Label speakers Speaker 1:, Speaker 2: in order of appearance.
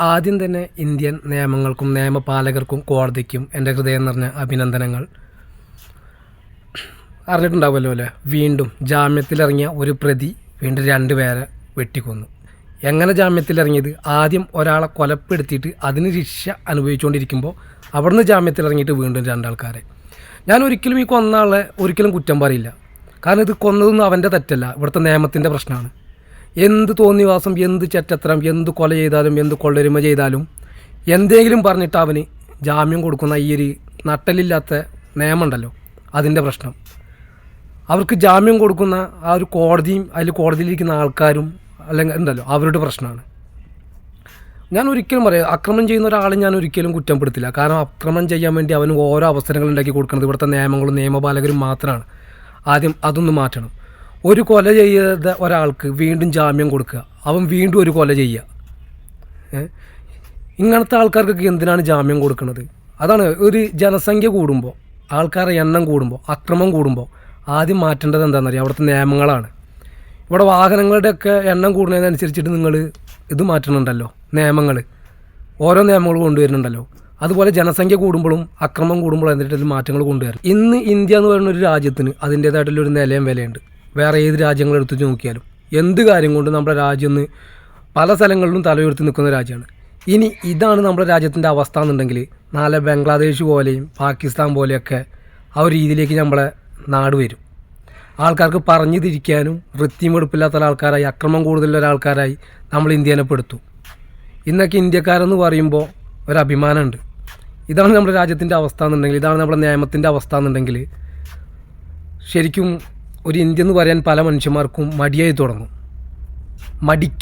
Speaker 1: ആദ്യം തന്നെ ഇന്ത്യൻ നിയമങ്ങൾക്കും നിയമപാലകർക്കും കോടതിക്കും എന്റെ ഹൃദയം നിറഞ്ഞ അഭിനന്ദനങ്ങൾ. അറിഞ്ഞിട്ടുണ്ടാവുമല്ലോ അല്ലേ? വീണ്ടും ജാമ്യത്തിലിറങ്ങിയ ഒരു പ്രതി വീണ്ടും രണ്ട് പേരെ വെട്ടിക്കൊന്നു. എങ്ങനെ ജാമ്യത്തിലിറങ്ങിയത്? ആദ്യം ഒരാളെ കൊലപ്പെടുത്തിയിട്ട് അതിന് ശിക്ഷ അനുഭവിച്ചുകൊണ്ടിരിക്കുമ്പോൾ അവിടുന്ന് ജാമ്യത്തിലിറങ്ങിയിട്ട് വീണ്ടും രണ്ടാൾക്കാരെ. ഞാൻ ഒരിക്കലും ഈ കൊന്ന ആളെ ഒരിക്കലും കുറ്റം പറയില്ല. കാരണം ഇത് കൊന്നതൊന്നും അവന്റെ തെറ്റല്ല. ഇവിടുത്തെ നിയമത്തിന്റെ പ്രശ്നമാണ്. എന്ത് തോന്നിവാസം എന്ത് ചെറ്റത്തരം എന്ത് കൊല ചെയ്താലും എന്ത് കൊള്ളരുമ ചെയ്താലും എന്തെങ്കിലും പറഞ്ഞിട്ട് അവന് ജാമ്യം കൊടുക്കുന്ന ഈ ഒരു നട്ടലില്ലാത്ത നിയമമുണ്ടല്ലോ അതിന്റെ പ്രശ്നം. അവർക്ക് ജാമ്യം കൊടുക്കുന്ന ആ ഒരു കോടതിയും അതിൽ കോടതിയിലിരിക്കുന്ന ആൾക്കാരും അല്ലെങ്കിൽ ഉണ്ടല്ലോ അവരുടെ പ്രശ്നമാണ്. ഞാൻ ഒരിക്കലും പറയാം അക്രമം ചെയ്യുന്ന ഒരാളെ ഞാൻ ഒരിക്കലും കുറ്റപ്പെടുത്തില്ല. കാരണം അക്രമം ചെയ്യാൻ വേണ്ടി അവന് ഓരോ അവസരങ്ങൾ ഉണ്ടാക്കി കൊടുക്കുന്നത് ഇവിടുത്തെ നിയമങ്ങളും നിയമപാലകരും മാത്രമാണ്. ആദ്യം അതൊന്ന് മാറ്റണം. ഒരു കൊല ചെയ്ത ഒരാൾക്ക് വീണ്ടും ജാമ്യം കൊടുക്കുക. അവൻ വീണ്ടും ഒരു കൊല ചെയ്യുക. ഇങ്ങനത്തെ ആൾക്കാർക്കൊക്കെ എന്തിനാണ് ജാമ്യം കൊടുക്കുന്നത്? അതാണ് ഒരു ജനസംഖ്യ കൂടുമ്പോൾ ആൾക്കാരുടെ എണ്ണം കൂടുമ്പോൾ അക്രമം കൂടുമ്പോൾ ആദ്യം മാറ്റേണ്ടത് എന്താണെന്നറിയാം? അവിടുത്തെ നിയമങ്ങളാണ്. ഇവിടെ വാഹനങ്ങളുടെയൊക്കെ എണ്ണം കൂടുന്നതിനനുസരിച്ചിട്ട് നിങ്ങൾ ഇത് മാറ്റണുണ്ടല്ലോ നിയമങ്ങൾ. ഓരോ നിയമങ്ങൾ കൊണ്ടുവരുന്നുണ്ടല്ലോ. അതുപോലെ ജനസംഖ്യ കൂടുമ്പോഴും അക്രമം കൂടുമ്പോഴും എന്നിട്ട് മാറ്റങ്ങൾ കൊണ്ടുവരും ഇന്ന് ഇന്ത്യ എന്ന് പറയുന്ന ഒരു രാജ്യത്തിന് അതിന്റേതായിട്ടുള്ളൊരു നിലയും വിലയുണ്ട്. വേറെ ഏത് രാജ്യങ്ങൾ എടുത്ത് നോക്കിയാലും. എന്ത് കാര്യം കൊണ്ട് നമ്മുടെ രാജ്യം ഒന്ന് പല സ്ഥലങ്ങളിലും തലയുയർത്തി നിൽക്കുന്ന രാജ്യമാണ്. ഇനി ഇതാണ് നമ്മുടെ രാജ്യത്തിന്റെ അവസ്ഥ എന്നുണ്ടെങ്കിൽ നാളെ ബംഗ്ലാദേശ് പോലെയും പാകിസ്ഥാൻ പോലെയൊക്കെ ആ ഒരു രീതിയിലേക്ക് നമ്മളെ നാട് വരും. ആൾക്കാർക്ക് പറഞ്ഞു തിരിക്കാനും വൃത്തിയും വെടുപ്പില്ലാത്ത ആൾക്കാരായി അക്രമം കൂടുതലുള്ള ഒരാൾക്കാരായി നമ്മൾ ഇന്ത്യനെ പെടുത്തും. ഇന്നൊക്കെ ഇന്ത്യക്കാരെന്ന് പറയുമ്പോൾ ഒരു അഭിമാനമുണ്ട്. ഇതാണ് നമ്മുടെ രാജ്യത്തിന്റെ അവസ്ഥ എന്നുണ്ടെങ്കിൽ ഇതാണ് നമ്മുടെ നിയമത്തിന്റെ അവസ്ഥ എന്നുണ്ടെങ്കിൽ ശരിക്കും ഒരു ഇന്ത്യ എന്ന് പറയാൻ പല മനുഷ്യന്മാർക്കും മടിയായി തുടങ്ങും. മടിക്കും.